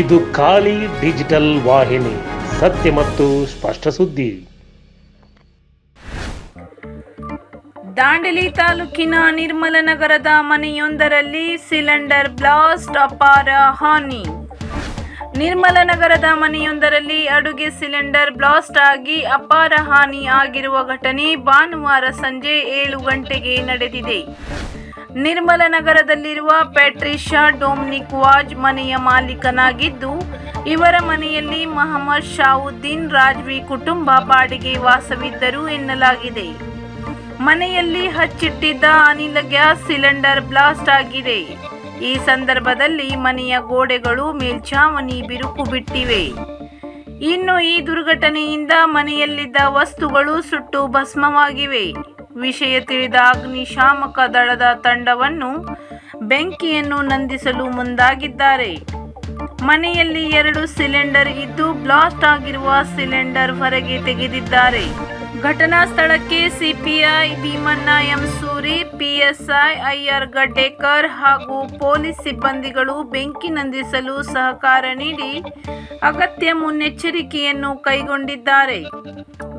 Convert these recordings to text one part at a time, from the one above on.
ಇದು ಖಾಲಿ ಡಿಜಿಟಲ್ ವಾಹಿನಿ, ಸತ್ಯ ಮತ್ತು ಸ್ಪಷ್ಟ ಸುದ್ದಿ. ದಾಂಡೇಲಿ ತಾಲೂಕಿನ ನಿರ್ಮಲ ನಗರದ ಮನೆಯೊಂದರಲ್ಲಿ ಸಿಲಿಂಡರ್ ಬ್ಲಾಸ್ಟ್ ಅಪಾರ ಹಾನಿ. ನಿರ್ಮಲ ನಗರದ ಮನೆಯೊಂದರಲ್ಲಿ ಅಡುಗೆ ಸಿಲಿಂಡರ್ ಬ್ಲಾಸ್ಟ್ ಆಗಿ ಅಪಾರ ಹಾನಿ ಆಗಿರುವ ಘಟನೆ ಭಾನುವಾರ ಸಂಜೆ ಏಳು ಗಂಟೆಗೆ ನಡೆದಿದೆ. ನಿರ್ಮಲ ನಗರದಲ್ಲಿರುವ ಪ್ಯಾಟ್ರಿಷಾ ಡೊಮ್ನಿಕ್ ವಾಜ್ ಮನೆಯ ಮಾಲೀಕನಾಗಿದ್ದು, ಇವರ ಮನೆಯಲ್ಲಿ ಮಹಮ್ಮದ್ ಶಾವುದ್ದೀನ್ ರಾಜ್ವಿ ಕುಟುಂಬ ಬಾಡಿಗೆ ವಾಸವಿದ್ದರು ಎನ್ನಲಾಗಿದೆ. ಮನೆಯಲ್ಲಿ ಹಚ್ಚಿಟ್ಟಿದ್ದ ಅನಿಲ ಗ್ಯಾಸ್ ಸಿಲಿಂಡರ್ ಬ್ಲಾಸ್ಟ್ ಆಗಿದೆ. ಈ ಸಂದರ್ಭದಲ್ಲಿ ಮನೆಯ ಗೋಡೆಗಳು ಮೇಲ್ಛಾವಣಿ ಬಿರುಕು ಬಿಟ್ಟಿವೆ. ಇನ್ನು ಈ ದುರ್ಘಟನೆಯಿಂದ ಮನೆಯಲ್ಲಿದ್ದ ವಸ್ತುಗಳು ಸುಟ್ಟು ಭಸ್ಮವಾಗಿವೆ. ವಿಷಯ ತಿಳಿದ ಅಗ್ನಿಶಾಮಕ ದಳದ ತಂಡವನ್ನು ಬೆಂಕಿಯನ್ನು ನಂದಿಸಲು ಮುಂದಾಗಿದ್ದಾರೆ. ಮನೆಯಲ್ಲಿ ಎರಡು ಸಿಲಿಂಡರ್ ಇದ್ದು ಬ್ಲಾಸ್ಟ್ ಆಗಿರುವ ಸಿಲಿಂಡರ್ ಹೊರಗೆ ತೆಗೆದಿದ್ದಾರೆ. ಘಟನಾ ಸ್ಥಳಕ್ಕೆ CPI Bheemanna M Suri, PSI IR Gaddekar ಹಾಗೂ ಪೊಲೀಸ್ ಸಿಬ್ಬಂದಿಗಳು ಬೆಂಕಿ ನಂದಿಸಲು ಸಹಕಾರ ನೀಡಿ ಅಗತ್ಯ ಮುನ್ನೆಚ್ಚರಿಕೆಯನ್ನು ಕೈಗೊಂಡಿದ್ದಾರೆ.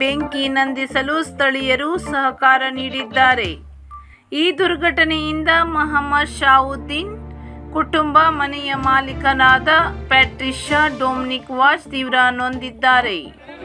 ಬೆಂಕಿ ನಂದಿಸಲು ಸ್ಥಳೀಯರು ಸಹಕಾರ ನೀಡಿದ್ದಾರೆ. ಈ ದುರ್ಘಟನೆಯಿಂದ ಮಹಮ್ಮದ್ ಶಾವುದ್ದೀನ್, ಕುಟುಂಬ ಮನೆಯ ಮಾಲೀಕನಾದ ಪ್ಯಾಟ್ರಿಷಾ ಡೊಮ್ನಿಕ್ ವಾಚ್ ತೀವ್ರ ನೊಂದಿದ್ದಾರೆ.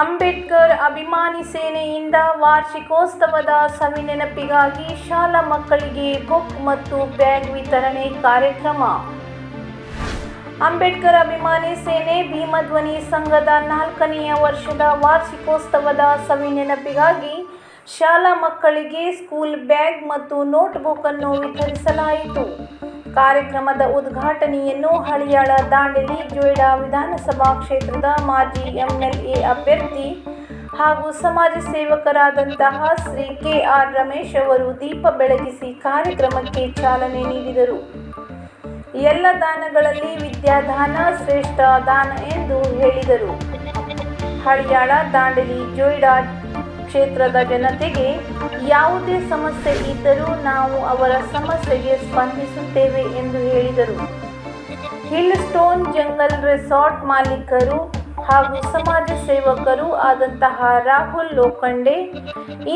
ಅಂಬೇಡ್ಕರ್ ಅಭಿಮಾನಿ ಸೇನೆಯಿಂದ ವಾರ್ಷಿಕೋತ್ಸವದ ಸವಿನೆನಪಿಗಾಗಿ ಶಾಲಾ ಮಕ್ಕಳಿಗೆ ಬುಕ್ ಮತ್ತು ಬ್ಯಾಗ್ ವಿತರಣೆ ಕಾರ್ಯಕ್ರಮ. ಅಂಬೇಡ್ಕರ್ ಅಭಿಮಾನಿ ಸೇನೆ ಭೀಮಧ್ವನಿ ಸಂಘದ ನಾಲ್ಕನೆಯ ವರ್ಷದ ವಾರ್ಷಿಕೋತ್ಸವದ ಸವಿನೆನಪಿಗಾಗಿ ಶಾಲಾ ಮಕ್ಕಳಿಗೆ ಸ್ಕೂಲ್ ಬ್ಯಾಗ್ ಮತ್ತು ನೋಟ್ಬುಕ್ ಅನ್ನು ವಿತರಿಸಲಾಯಿತು. ಕಾರ್ಯಕ್ರಮದ ಉದ್ಘಾಟನೆಯನ್ನು ಹಳಿಯಾಳ ದಾಂಡೇಲಿ ಜೋಯಿಡಾ ವಿಧಾನಸಭಾ ಕ್ಷೇತ್ರದ ಮಾಜಿ ಎಂಎಲ್ಎ ಅಭ್ಯರ್ಥಿ ಹಾಗೂ ಸಮಾಜ ಸೇವಕರಾದಂತಹ ಶ್ರೀ ಕೆ ಆರ್ ರಮೇಶ್ ಅವರು ದೀಪ ಬೆಳಗಿಸಿ ಕಾರ್ಯಕ್ರಮಕ್ಕೆ ಚಾಲನೆ ನೀಡಿದರು. ಎಲ್ಲ ದಾನಗಳಲ್ಲಿ ವಿದ್ಯಾದಾನ ಶ್ರೇಷ್ಠ ದಾನ ಎಂದು ಹೇಳಿದರು. ಹಳಿಯಾಳ ದಾಂಡೇಲಿ ಜೋಯಿಡಾ ಕ್ಷೇತ್ರದ ಜನತೆಗೆ ಯಾವುದೇ ಸಮಸ್ಯೆ ಇದ್ದರೂ ನಾವು ಅವರ ಸಮಸ್ಯೆಗೆ ಸ್ಪಂದಿಸುತ್ತೇವೆ ಎಂದು ಹೇಳಿದರು. ಹಿಲ್ ಸ್ಟೋನ್ ಜಂಗಲ್ ರೆಸಾರ್ಟ್ ಮಾಲೀಕರು ಹಾಗೂ ಸಮಾಜ ಸೇವಕರು ಆದಂತಹ ರಾಹುಲ್ ಲೋಖಂಡೆ,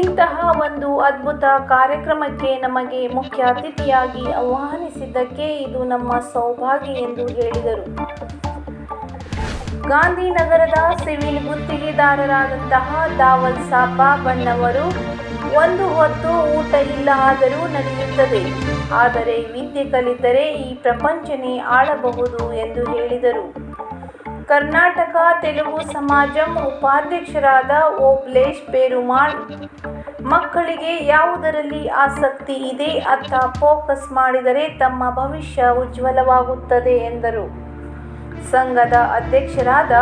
ಇಂತಹ ಒಂದು ಅದ್ಭುತ ಕಾರ್ಯಕ್ರಮಕ್ಕೆ ನಮಗೆ ಮುಖ್ಯ ಅತಿಥಿಯಾಗಿ ಆಹ್ವಾನಿಸಿದ್ದಕ್ಕೆ ಇದು ನಮ್ಮ ಸೌಭಾಗ್ಯ ಎಂದು ಹೇಳಿದರು. ಗಾಂಧಿನಗರದ ಸಿವಿಲ್ ಗುತ್ತಿಗೆದಾರರಾದಂತಹ ದಾವಲ್ ಸಾಬಾ ಬಣ್ಣವರು ಒಂದು ಹೊತ್ತು ಊಟ ಇಲ್ಲ ಆದರೂ ನಡೆಯುತ್ತದೆ. ಆದರೆ ವಿದ್ಯೆ ಕಲಿತರೆ ಈ ಪ್ರಪಂಚನೇ ಆಳಬಹುದು ಎಂದು ಹೇಳಿದರು. ಕರ್ನಾಟಕ ತೆಲುಗು ಸಮಾಜಂ ಉಪಾಧ್ಯಕ್ಷರಾದ ಓಬ್ಲೇಶ್ ಪೇರುಮಾಳ್, ಮಕ್ಕಳಿಗೆ ಯಾವುದರಲ್ಲಿ ಆಸಕ್ತಿ ಇದೆ ಅತ್ತ ಫೋಕಸ್ ಮಾಡಿದರೆ ತಮ್ಮ ಭವಿಷ್ಯ ಉಜ್ವಲವಾಗುತ್ತದೆ ಎಂದರು. ಸಂಘದ ಅಧ್ಯಕ್ಷರಾದ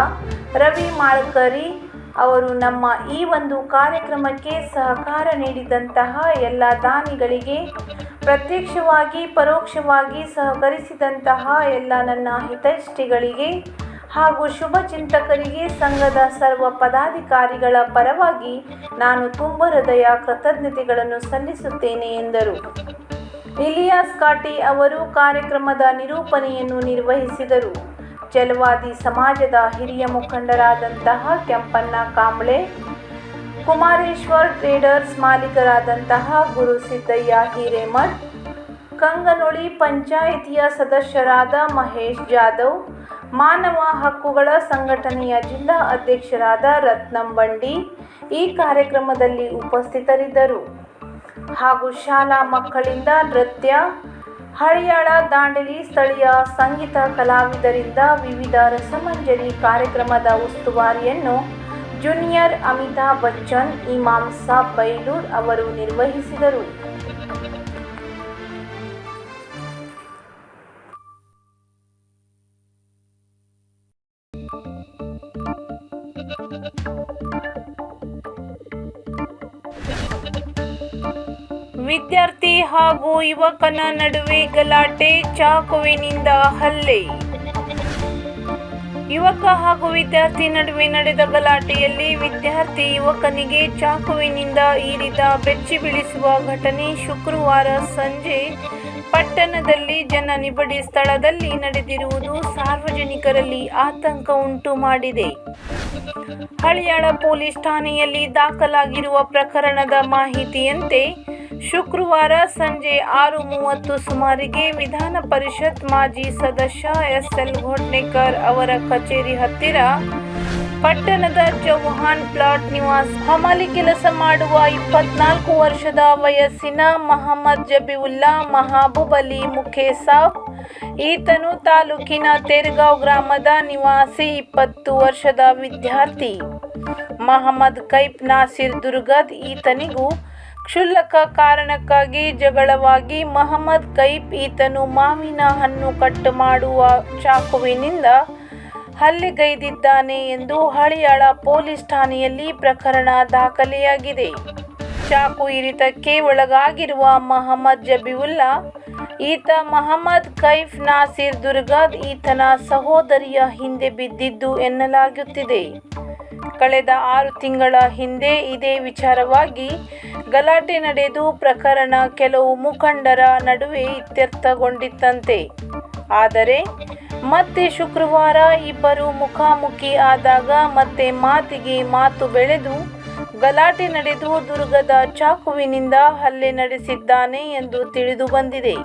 ರವಿ ಮಾಳ್ಕರಿ ಅವರು ನಮ್ಮ ಈ ಒಂದು ಕಾರ್ಯಕ್ರಮಕ್ಕೆ ಸಹಕಾರ ನೀಡಿದಂತಹ ಎಲ್ಲ ದಾನಿಗಳಿಗೆ ಪ್ರತ್ಯಕ್ಷವಾಗಿ, ಪರೋಕ್ಷವಾಗಿ ಸಹಕರಿಸಿದಂತಹ ಎಲ್ಲ ನನ್ನ ಹಿತೈಷಿಗಳಿಗೆ ಹಾಗೂ ಶುಭ ಚಿಂತಕರಿಗೆ ಸಂಘದ ಸರ್ವ ಪದಾಧಿಕಾರಿಗಳ ಪರವಾಗಿ ನಾನು ತುಂಬ ಹೃದಯ ಕೃತಜ್ಞತೆಗಳನ್ನು ಸಲ್ಲಿಸುತ್ತೇನೆ ಎಂದರು. ಇಲಿಯಾಸ್ ಕಾಟಿ ಅವರು ಕಾರ್ಯಕ್ರಮದ ನಿರೂಪಣೆಯನ್ನು ನಿರ್ವಹಿಸಿದರು. ಜಲವಾದಿ ಸಮಾಜದ ಹಿರಿಯ ಮುಖಂಡರಾದಂತಹ ಕೆಂಪಣ್ಣ ಕಾಂಬ್ಳೆ, ಕುಮಾರೇಶ್ವರ್ ಟ್ರೇಡರ್ಸ್ ಮಾಲೀಕರಾದಂತಹ ಗುರು ಸಿದ್ದಯ್ಯ ಹಿರೇಮಠ್, ಕಂಗನೊಳಿ ಪಂಚಾಯಿತಿಯ ಸದಸ್ಯರಾದ ಮಹೇಶ್ ಜಾಧವ್, ಮಾನವ ಹಕ್ಕುಗಳ ಸಂಘಟನೆಯ ಜಿಲ್ಲಾ ಅಧ್ಯಕ್ಷರಾದ ರತ್ನಂ ಬಂಡಿ ಈ ಕಾರ್ಯಕ್ರಮದಲ್ಲಿ ಉಪಸ್ಥಿತರಿದ್ದರು. ಹಾಗೂ ಶಾಲಾ ಮಕ್ಕಳಿಂದ ನೃತ್ಯ ಹಳಿಯಾಳ ದಾಂಡೇಲಿ ಸ್ಥಳೀಯ ಸಂಗೀತ ಕಲಾವಿದರಿಂದ ವಿವಿಧ ರಸಮಂಜರಿ ಕಾರ್ಯಕ್ರಮದ ಉಸ್ತುವಾರಿಯನ್ನು ಜೂನಿಯರ್ ಅಮಿತಾಬ್ ಬಚ್ಚನ್ ಇಮಾಮ್ ಸಾಬ್ ಬೈಲೂರ್ ಅವರು ನಿರ್ವಹಿಸಿದರು. ವಿದ್ಯಾರ್ಥಿ ಹಾಗೂ ಯುವಕನ ನಡುವೆ ಗಲಾಟೆ ಚಾಕುವಿನಿಂದ ಹಲ್ಲೆ. ಯುವಕ ಹಾಗೂ ವಿದ್ಯಾರ್ಥಿ ನಡುವೆ ನಡೆದ ಗಲಾಟೆಯಲ್ಲಿ ವಿದ್ಯಾರ್ಥಿ ಯುವಕನಿಗೆ ಚಾಕುವಿನಿಂದ ಇರಿದ ಬೆಚ್ಚಿ ಬೀಳಿಸುವ ಘಟನೆ ಶುಕ್ರವಾರ ಸಂಜೆ ಪಟ್ಟಣದಲ್ಲಿ ಜನ ನಿಬಡಿ ಸ್ಥಳದಲ್ಲಿ ನಡೆದಿರುವುದು ಸಾರ್ವಜನಿಕರಲ್ಲಿ ಆತಂಕ ಉಂಟು ಮಾಡಿದೆ. ಹಳಿಯಾಳ ಪೊಲೀಸ್ ಠಾಣೆಯಲ್ಲಿ ದಾಖಲಾಗಿರುವ ಪ್ರಕರಣದ ಮಾಹಿತಿಯಂತೆ ಶುಕ್ರವಾರ ಸಂಜೆ ಆರು ಮೂವತ್ತು ಸುಮಾರಿಗೆ ವಿಧಾನ ಪರಿಷತ್ ಮಾಜಿ ಸದಸ್ಯ ಎಸ್ ಎಲ್ ಘೋಟ್ನೇಕರ್ ಅವರ ಕಚೇರಿ ಹತ್ತಿರ ಪಟ್ಟಣದ ಚೌಹಾನ್ ಪ್ಲಾಟ್ ನಿವಾಸ್ ಹಮಾಲಿ ಕೆಲಸ ಮಾಡುವ ಇಪ್ಪತ್ನಾಲ್ಕು ವರ್ಷದ ವಯಸ್ಸಿನ ಮಹಮ್ಮದ್ ಜಬಿವುಲ್ಲಾ ಮಹಾಬೂಬ್ ಅಲಿ ಮುಖೇಸಾಬ್ ಈತನು ತಾಲೂಕಿನ ತೇರ್ಗಾಂವ್ ಗ್ರಾಮದ ನಿವಾಸಿ, ಇಪ್ಪತ್ತು ವರ್ಷದ ವಿದ್ಯಾರ್ಥಿ. ಮಹಮ್ಮದ್ ಕೈಪ್ ನಾಸಿರ್ ದುರ್ಗದ್ ಈತನಿಗೂ ಕ್ಷುಲ್ಲಕ ಕಾರಣಕ್ಕಾಗಿ ಜಗಳವಾಗಿ ಮಹಮ್ಮದ್ ಕೈಪ್ ಈತನು ಮಾವಿನ ಹಣ್ಣು ಕಟ್ ಮಾಡುವ ಚಾಕುವಿನಿಂದ ಹಲ್ಲೆಗೈದಿದ್ದಾನೆ ಎಂದು ಹಳಿಯಾಳ ಪೊಲೀಸ್ ಠಾಣೆಯಲ್ಲಿ ಪ್ರಕರಣ ದಾಖಲೆಯಾಗಿದೆ. ಚಾಕು ಇರಿತಕ್ಕೆ ಒಳಗಾಗಿರುವ ಮಹಮ್ಮದ್ ಜಬಿವುಲ್ಲಾ ಈತ ಮಹಮ್ಮದ್ ಕೈಫ್ ನಾಸಿರ್ ದುರ್ಗಾದ್ ಈತನ ಸಹೋದರಿಯ ಹಿಂದೆ ಬಿದ್ದಿದ್ದು ಎನ್ನಲಾಗುತ್ತಿದೆ. ಕಳೆದ ಆರು ತಿಂಗಳ ಹಿಂದೆ ಇದೇ ವಿಚಾರವಾಗಿ ಗಲಾಟೆ ನಡೆದು ಪ್ರಕರಣ ಕೆಲವು ಮುಖಂಡರ ನಡುವೆ ಇತ್ಯರ್ಥಗೊಂಡಿತ್ತಂತೆ. ಆದರೆ ಮತ್ತೆ ಶುಕ್ರವಾರ ಇಬ್ಬರು ಮುಖಾಮುಖಿ ಆದಾಗ ಮತ್ತೆ ಮಾತಿಗೆ ಮಾತು ಬೆಳೆದು ಗಲಾಟೆ ನಡೆದು ದುರ್ಗದ ಚಾಕುವಿನಿಂದ ಹಲ್ಲೆ ನಡೆಸಿದ್ದಾನೆ ಎಂದು ತಿಳಿದು ಬಂದಿದೆ